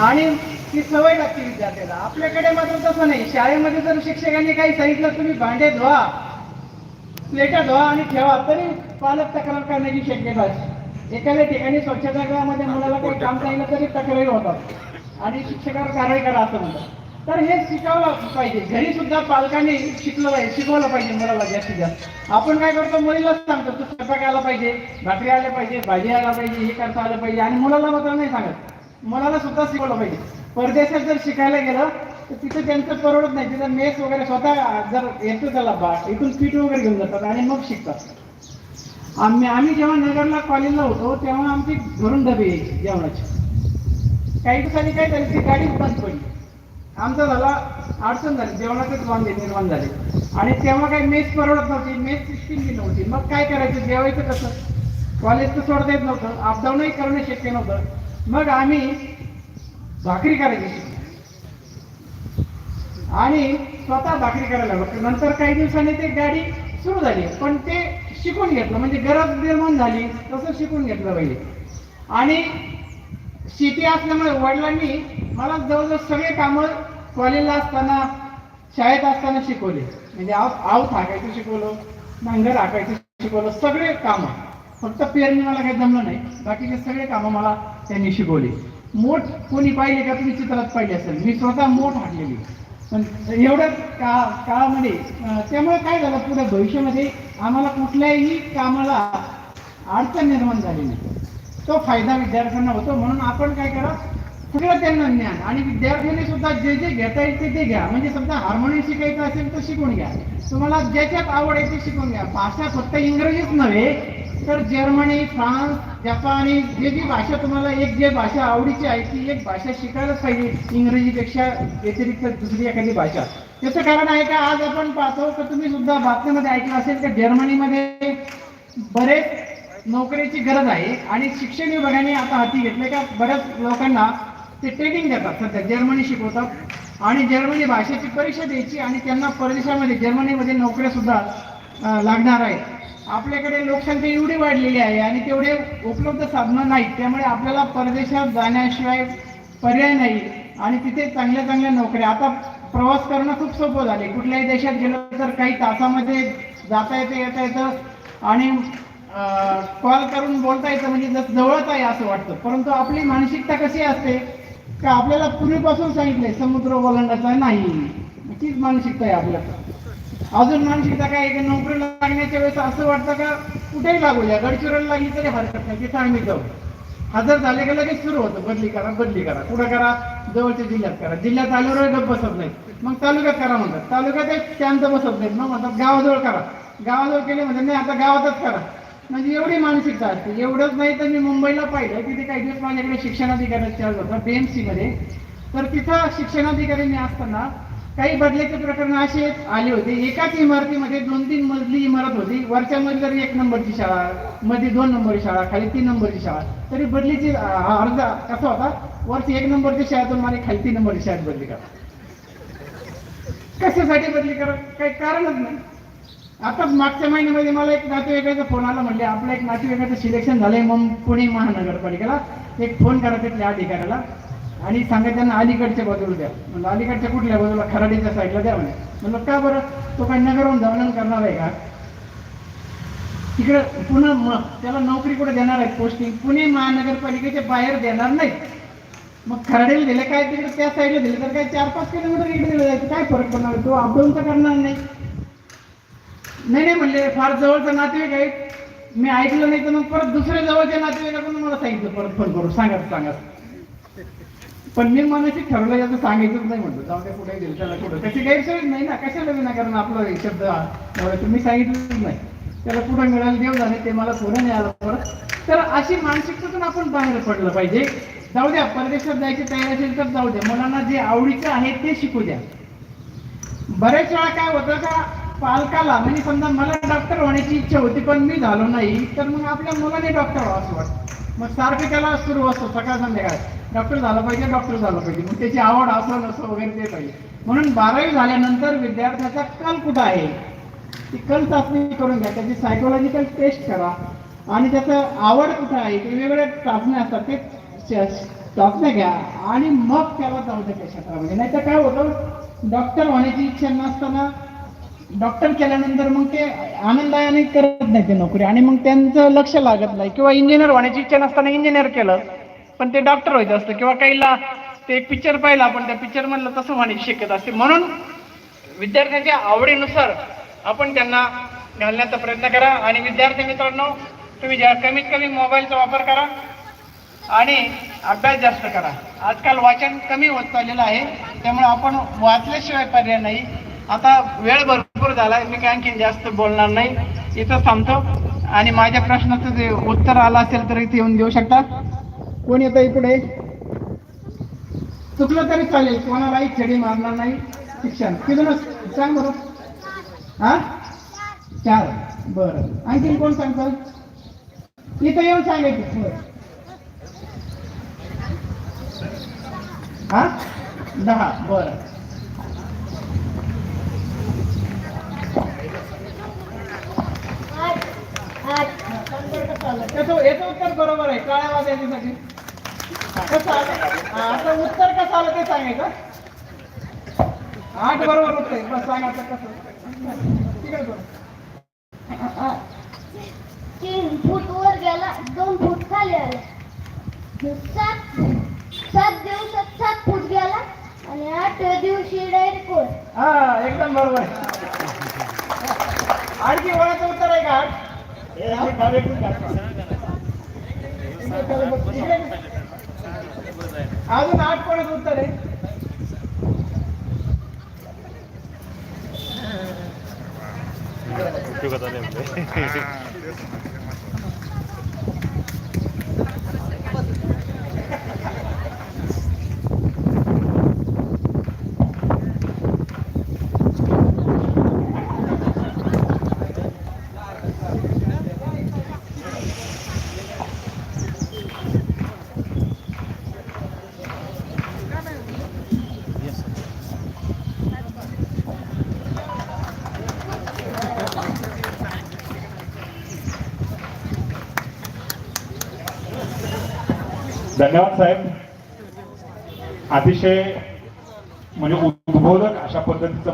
आणि ती सवय लागते विद्यार्थ्याला. आपल्याकडे मात्र तसं नाही. शाळेमध्ये जर शिक्षकांनी काही सांगितलं तुम्ही भांडे धुवा प्लेटा धुवा आणि ठेवा तरी पालक तक्रार करण्याची शक्यता एखाद्या ठिकाणी स्वच्छतागृहामध्ये मुलाला काही काम सांगितलं तरी तक्रारी होतात. आणि शिक्षकावर कारवाई करा असं म्हणतात. तर हे शिकवलं पाहिजे. घरी सुद्धा पालकांनी शिकलं पाहिजे शिकवलं पाहिजे मुलाला जास्तीत जास्त. आपण काय करतो? मुलीलाच सांगतो तू स्वयंपाक आला पाहिजे भाकरी आल्या पाहिजे भाजी आला पाहिजे हे करता आलं पाहिजे. आणि मुलाला मात्र नाही सांगत. मुलाला सुद्धा शिकवलं पाहिजे. परदेशात जर शिकायला गेलं तर तिथं त्यांचं परवडत नाही. तिथं मेस वगैरे स्वतः जर येतो त्याला बा इथून पीठ वगैरे घेऊन जातात आणि मग शिकतात. आम्ही आम्ही जेव्हा नगरला कॉलेजला होतो तेव्हा आमची घरून डबे यायची जेवणाची. काही दिवसांनी काय झाली ती गाडी बंद पडली. आमचा झाला अडचण झाली. जेवणाचेच वांदे निर्माण झाले. आणि तेव्हा काही मेस परवडत नव्हती. मेस सिस्टीम बी नव्हती. मग काय करायचं? जेवायचं कसं? कॉलेज तर सोडता येत नव्हतं. अपडाऊनही करणं शक्य नव्हतं. मग आम्ही भाकरी करायची आणि स्वतः भाकरी करायला लागलो. नंतर काही दिवसांनी ते गाडी सुरू झाली. पण ते शिकून घेतलं. म्हणजे गरज निर्माण झाली तसं शिकून घेतलं पाहिजे आणि शेती असल्यामुळे वडिलांनी मला जवळजवळ सगळे कामं कॉलेजला असताना शाळेत असताना शिकवले. म्हणजे आव आव थाकायचं शिकवलं नांगर हाकायचं शिकवलं सगळे कामं. फक्त पेरणी मला काही जमलं नाही. बाकीचे सगळे कामं मला त्यांनी शिकवले. मोठ कोणी पाहिले का तुम्ही चित्रात पाहिले असेल. मी स्वतः मोठ हाडलेली पण एवढ्या का काळामध्ये त्यामुळे काय झालं? पुढे भविष्यामध्ये आम्हाला कुठल्याही कामाला अडचण निर्माण झाली नाही. तो फायदा विद्यार्थ्यांना होतो. म्हणून आपण काय करा? सगळं त्यांना ज्ञान. आणि विद्यार्थ्यांनी सुद्धा जे जे घेता येईल ते ते घ्या. म्हणजे समजा हार्मोनियम शिकायचं असेल तर शिकून घ्या. तुम्हाला ज्याच्यात आवड आहे ते शिकून घ्या. भाषा फक्त इंग्रजीच नव्हे तर जर्मनी फ्रान्स जपानी जे जी भाषा तुम्हाला एक जे भाषा आवडीची आहे ती एक भाषा शिकायलाच पाहिजे इंग्रजीपेक्षा व्यतिरिक्त दुसरी एखादी भाषा. त्याचं कारण आहे का आज आपण पाहतो की तुम्ही सुद्धा बातम्यामध्ये ऐकलं असेल की जर्मनीमध्ये बरेच नोकरीची गरज आहे आणि शिक्षण विभागाने आता हाती घेतले का बऱ्याच लोकांना ते ट्रेनिंग देतात. सध्या जर्मनी शिकवतात आणि जर्मनी भाषेची परीक्षा द्यायची आणि त्यांना परदेशामध्ये जर्मनीमध्ये नोकऱ्या सुद्धा लागणार आहेत. आपल्याकडे लोकसंख्या एवढी वाढलेली आहे आणि तेवढे उपलब्ध साधनं नाहीत. त्यामुळे आपल्याला परदेशात जाण्याशिवाय पर्याय नाही आणि तिथे चांगल्या चांगल्या नोकऱ्या. आता प्रवास करणं खूप सोपं झाले कुठल्याही देशात गेलं तर काही तासामध्ये जाता येतं येता येतं आणि कॉल करून बोलता येतं. म्हणजे जसं जवळच आहे असं वाटतं. परंतु आपली मानसिकता कशी असते का आपल्याला पूर्वीपासून सांगितलंय. समुद्र ओलांडायचा नाही. तीच मानसिकता आहे आपल्याला अजून मानसिकता काय आहे नोकरी लागण्याच्या वेळेस असं वाटतं का? कुठेही लागू द्या. गडचिरोली लागली तरी हरकत नाही. तिथं आम्ही जाऊ. हजर झाले की लगेच सुरू होतं. बदली करा बदली करा. कुठं करा जवळच्या जिल्ह्यात करा. जिल्ह्यात आल्यावर गप बसत नाही. मग तालुक्यात करा म्हणतात. तालुक्यात एक शांत बसत नाहीत मग म्हणतात गावाजवळ करा. गावाजवळ केले म्हणजे नाही आता गावातच करा. म्हणजे एवढी मानसिकता असते. एवढंच नाही तर मी मुंबईला पाहिलं. तिथे काही दिवस माझ्याकडे शिक्षणाधिकाऱ्याचा चार्ज होता बीएमसी मध्ये. तर तिथं शिक्षणाधिकारी मी असताना काही बदल्याचे प्रकरण असे आले होते. एकाच इमारतीमध्ये दोन तीन मजली इमारत होती. वरच्या मजल्यावर एक नंबरची शाळा मध्ये दोन नंबरची शाळा खाली तीन नंबरची शाळा. तरी बदलीची अर्ज कसा होता? वरची एक नंबरची शाळेतून मला खाली तीन नंबरची शाळेत बदली करा. कशासाठी बदली करा? काही कारणच नाही. आताच मागच्या महिन्यामध्ये मला एक नातेवाईकाचा फोन आला म्हणले आपलं एक नातेवाईकाचं सिलेक्शन झालंय मग पुणे महानगरपालिकेला एक फोन करा तिथल्या अधिकाऱ्याला. आणि सांगा त्यांना अलीकडच्या बाजूला द्या. म्हणलं अलीकडच्या कुठल्या बाजूला? खराडीच्या साईडला द्या म्हणे. म्हणलं का बरं? तो काही नगरहून दमन करणार आहे का? तिकडे पुन्हा मग त्याला नोकरी कुठे देणार आहे पोस्टिंग पुणे महानगरपालिकेच्या बाहेर देणार नाही मग खराडीला दिले काय तिकडे? त्या साईडला दिले तर काय चार पाच किलोमीटर इकडे दिलं जायचं? काय फरक पडणार? तो अपडाऊन तर करणार नाही. नाही नाही म्हणले फार जवळचा नातेवाईक आहे मी ऐकलं नाही तर मग परत दुसऱ्या जवळच्या नातेवाईकाकडून मला सांगितलं परत फोन करून सांगा सांगा. पण मी मनाशी ठरवलं याचं सांगायचंच नाही म्हणतो जाऊ द्या कुठे गेलं त्याला कुठं? त्याची गैरसोय नाही ना कशाला विनाकारण आपला शब्द तुम्ही सांगितलंच नाही. त्याला कुठं मिळालं देव झाले ते मला पुढे नाही आलं परत तर अशी मानसिकतेतून आपण बाहेर पडलं पाहिजे. जाऊ द्या परदेशात जायची तयार असेल तर जाऊ द्या. मुलांना जे आवडीचं आहे ते शिकू द्या. बऱ्याच वेळा काय होतं का पालकाला म्हणजे समजा मला डॉक्टर होण्याची इच्छा होती पण मी झालो नाही तर मग आपल्या मुलाने डॉक्टर व्हावं असं वाटतं. मग सारखं त्याला सुरू असतो सकाळ संध्याकाळ. डॉक्टर झालं पाहिजे डॉक्टर झालं पाहिजे. मग त्याची आवड असं नसं वगैरे ते पाहिजे. म्हणून बारावी झाल्यानंतर विद्यार्थ्याचा कल कुठं आहे? ती कल चाचणी करून घ्या. त्याची सायकोलॉजिकल टेस्ट करा. आणि त्याचं आवड कुठं आहे? ते वेगवेगळ्या चाचण्या असतात. ते चाचण्या घ्या. आणि मग त्याला जाऊ द्या त्या क्षेत्रामध्ये. नाही तर काय होतं? डॉक्टर होण्याची इच्छा नसताना डॉक्टर केल्यानंतर मग ते आनंदाने करत नाही ते नोकरी. आणि मग त्यांचं लक्ष लागत नाही. किंवा इंजिनियर होण्याची इच्छा नसताना इंजिनियर केलं पण ते डॉक्टर व्हायचं असतं. किंवा काहीला ते एक पिक्चर पाहिला आपण त्या पिक्चर मधलं तसं होण्याची शक्यता असते. म्हणून विद्यार्थ्यांच्या आवडीनुसार आपण त्यांना घालण्याचा प्रयत्न करा. आणि विद्यार्थी मित्रांनो तुम्ही ज्या कमीत कमी मोबाईलचा वापर करा आणि अभ्यास जास्त करा. आजकाल वाचन कमी होत चाललेलं आहे. त्यामुळे आपण वाचल्याशिवाय पर्याय नाही. आता वेळ भरपूर झाला मी काय आणखीन जास्त बोलणार नाही. इथं थांबतो. आणि माझ्या प्रश्नाचं जे उत्तर आलं असेल तर इथे येऊन देऊ शकता. कोण येतं इकडे? चुकलं तरी चालेल कोणालाही छडी मारणार नाही. शिक्षण. किती सांग बरं. हा? चार. बरं. आणखीन कोण सांगतं? इथं येऊन सांगायचं बरं. हा? दहा. बरं. त्याचं याचं उत्तर बरोबर आहे. काळ्या वाद्यासाठी. कसं आलं? आता उत्तर कसं आलं ते सांगायचं आठ बरोबर उत्तर आहे. बस सांग आता कसं. तिकडे बरं तीन फूट वर गेला दोन फूट खाली आला. सात सात दिवसात सात फूट गेला आणि आठव्या दिवशी डायरेक्ट हा एकदम बरोबर आहे. आणखी वळाचं उत्तर आहे का आठ? इकडे धन्यवाद साहेब. अतिशय म्हणजे उद्बोधक अशा पद्धतीचं